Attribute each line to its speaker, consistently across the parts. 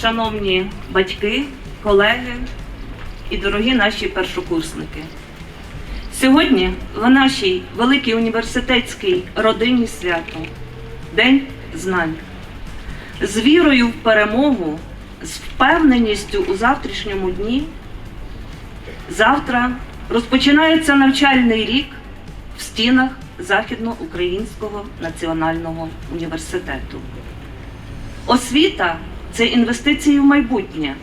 Speaker 1: шановні батьки, колеги і дорогі наші першокурсники. Сьогодні в нашій великій університетській родині свято День знань. З вірою в перемогу, з впевненістю у завтрашньому дні. Завтра розпочинається навчальний рік в стінах Західноукраїнського національного університету. Освіта це інвестиції в майбутнє,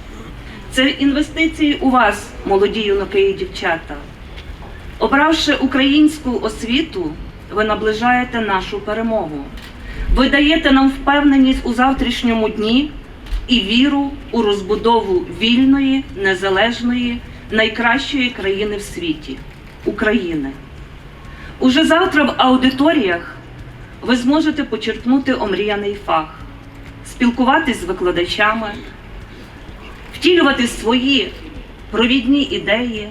Speaker 1: це інвестиції у вас, молоді юнаки і дівчата. Обравши українську освіту, ви наближаєте нашу перемогу. Ви даєте нам впевненість у завтрашньому дні і віру у розбудову вільної, незалежної, найкращої країни в світі України. Уже завтра в аудиторіях ви зможете почерпнути омріяний фах, спілкуватись з викладачами, втілювати свої провідні ідеї,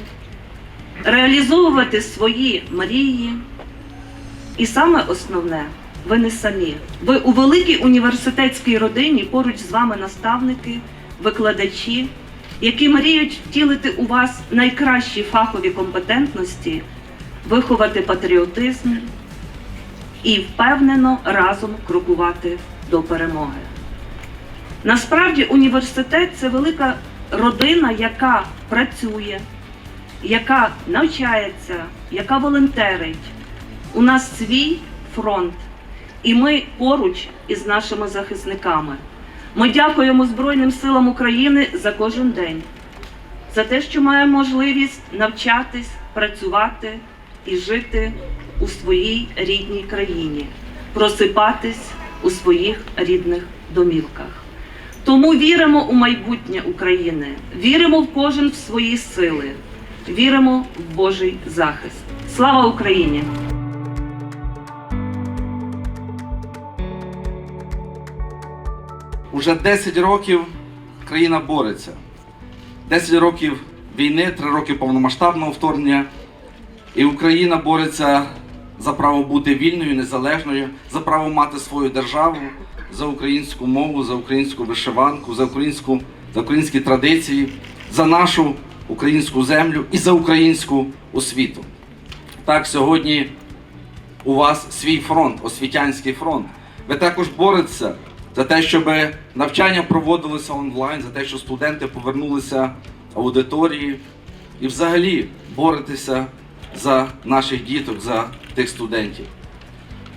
Speaker 1: реалізовувати свої мрії. І саме основне, ви не самі. Ви у великій університетській родині поруч з вами наставники, викладачі, які мріють втілити у вас найкращі фахові компетентності, виховати патріотизм і впевнено разом крокувати до перемоги. Насправді університет це велика родина, яка працює, яка навчається, яка волонтерить. У нас свій фронт, і ми поруч із нашими захисниками. Ми дякуємо Збройним силам України за кожен день, за те, що маємо можливість навчатись, працювати і жити у своїй рідній країні, просипатись у своїх рідних домівках. Тому віримо у майбутнє України, віримо в кожен в свої сили, віримо в Божий захист. Слава Україні!
Speaker 2: Уже 10 років країна бореться. 10 років війни, 3 роки повномасштабного вторгнення. І Україна бореться за право бути вільною, незалежною, за право мати свою державу, за українську мову, за українську вишиванку, за українську, за українські традиції, за нашу українську землю і за українську освіту. Так, сьогодні у вас свій фронт, освітянський фронт. Ви також боретеся за те, щоб навчання проводилося онлайн, за те, щоб студенти повернулися в аудиторії і взагалі боретеся за наших діток, за тих студентів.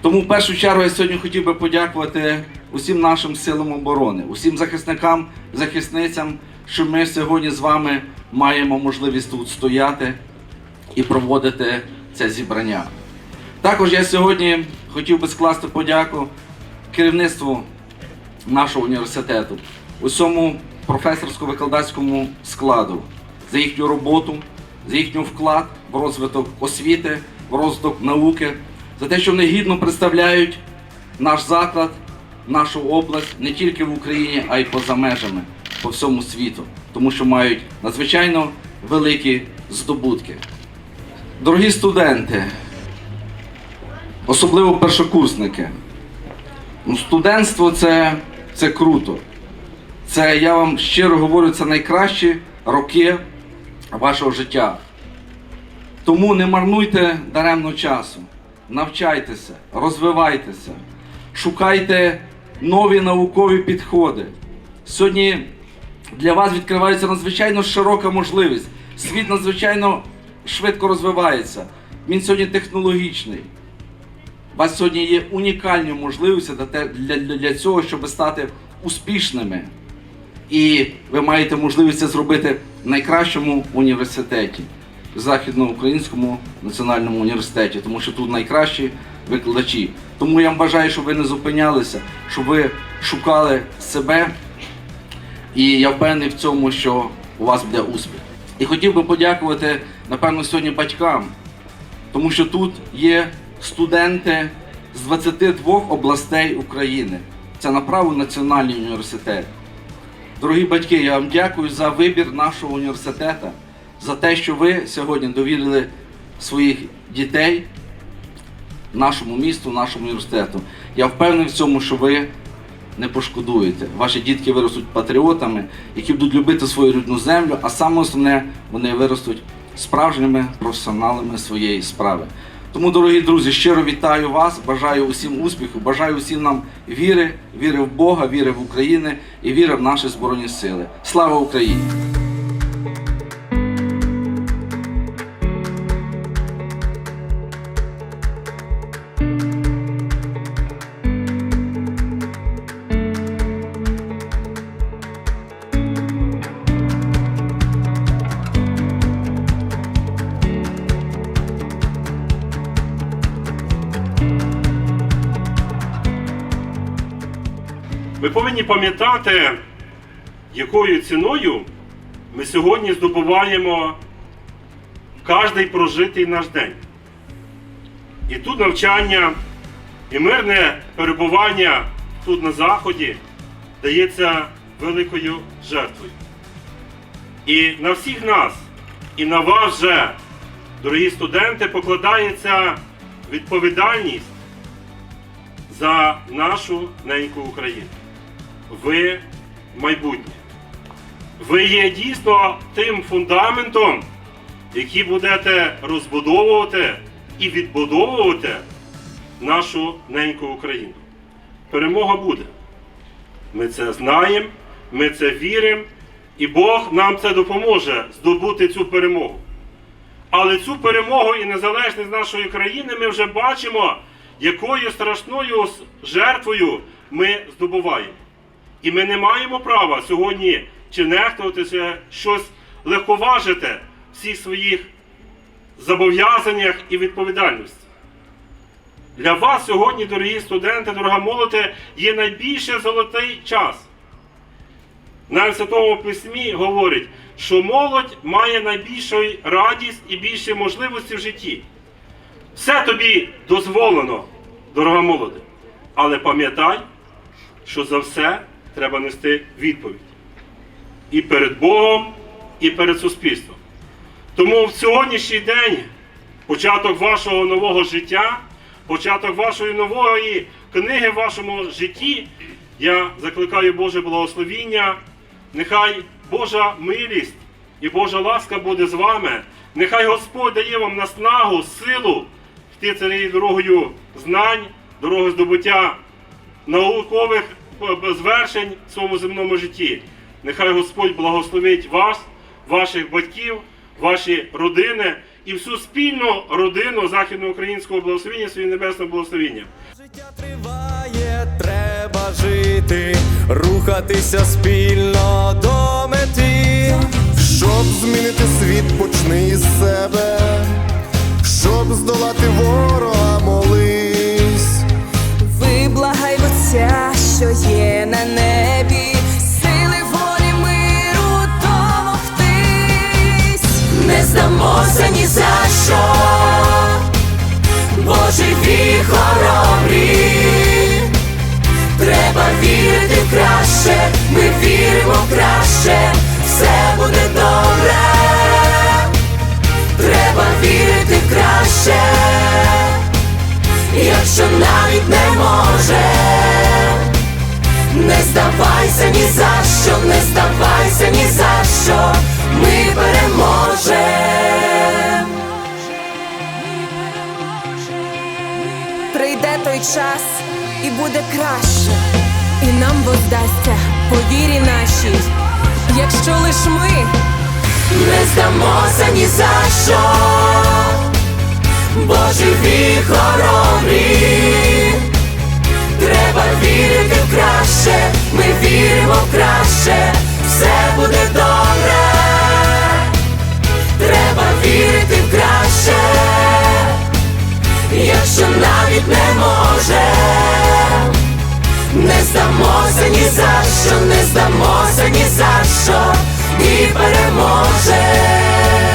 Speaker 2: Тому в першу чергу я сьогодні хотів би подякувати усім нашим силам оборони, усім захисникам, захисницям, що ми сьогодні з вами маємо можливість тут стояти і проводити це зібрання. Також я сьогодні хотів би скласти подяку керівництву нашого університету, усьому професорсько-викладацькому складу за їхню роботу, за їхній вклад в розвиток освіти, в розвиток науки, за те, що вони гідно представляють наш заклад, нашу область не тільки в Україні, а й поза межами по всьому світу, тому що мають надзвичайно великі здобутки. Дорогі студенти, особливо першокурсники. Ну, студентство це, це круто. Це, я вам щиро говорю, це найкращі роки вашого життя. Тому не марнуйте даремно часу. Навчайтеся, розвивайтеся, шукайте нові наукові підходи. Сьогодні для вас відкривається надзвичайно широка можливість. Світ надзвичайно швидко розвивається. Він сьогодні технологічний. У вас сьогодні є унікальні можливості для, для, цього, щоб стати успішними. І ви маєте можливість це зробити в найкращому університеті, Західноукраїнському національному університеті, тому що тут найкращі викладачі. Тому я вам бажаю, щоб ви не зупинялися, щоб ви шукали себе. І я впевнений в цьому, що у вас буде успіх. І хотів би подякувати, напевно, сьогодні батькам, тому що тут є студенти з 22 областей України. Це направо національний університет. Дорогі батьки, я вам дякую за вибір нашого університету, за те, що ви сьогодні довірили своїх дітей нашому місту, нашому університету. Я впевнений в цьому, що ви не пошкодуєте. Ваші дітки виростуть патріотами, які будуть любити свою рідну землю, а саме основне, вони виростуть справжніми професіоналами своєї справи. Тому, дорогі друзі, щиро вітаю вас, бажаю усім успіху, бажаю усім нам віри, віри в Бога, віри в Україну і віри в наші Збройні Сили. Слава Україні!
Speaker 3: Ми повинні пам'ятати, якою ціною ми сьогодні здобуваємо кожний прожитий наш день. І тут навчання і мирне перебування тут на Заході дається великою жертвою. І на всіх нас, і на вас же, дорогі студенти, покладається відповідальність за нашу неньку Україну. Ви майбутнє. Ви є дійсно тим фундаментом, який будете розбудовувати і відбудовувати нашу неньку Україну. Перемога буде. Ми це знаємо, ми це віримо, і Бог нам це допоможе здобути цю перемогу. Але цю перемогу і незалежність нашої країни ми вже бачимо, якою страшною жертвою ми здобуваємо. І ми не маємо права сьогодні чи нехтувати, чи щось легковажити в всіх своїх зобов'язаннях і відповідальності. Для вас сьогодні, дорогі студенти, дорога молоде, є найбільше золотий час. Навіть Святому Письмі говорить, що молодь має найбільшу радість і більше можливості в житті. Все тобі дозволено, дорога молоде. Але пам'ятай, що за все треба нести відповідь. І перед Богом, і перед суспільством. Тому в сьогоднішній день початок вашого нового життя, початок вашої нової книги в вашому житті, я закликаю Боже благословіння. Нехай Божа милість і Божа ласка буде з вами. Нехай Господь дає вам наснагу, силу йти цією дорогою знань, дорогою здобуття наукових звершень в своєму земному житті. Нехай Господь благословить вас, ваших батьків, ваші родини і всю спільну родину західноукраїнського благословіння, своє небесного благословіння.
Speaker 4: Життя триває, треба жити, рухатися спільно
Speaker 5: здамося ні за що, Божий вік хоробрі. Треба вірити в краще, ми віримо в краще, все буде добре. Треба вірити в краще якщо навіть не може, не здавайся ні за що, не здавайся ні за що, ми переможемо. Той час і буде краще, і нам воздасться по вірі нашій, якщо лиш ми не здамося ні за що. Вік хоробрі, треба вірити в краще, ми віримо в краще, все буде добре, треба вірити навіть не може, не здамося ні за що, не здамося ні за що, і переможемо.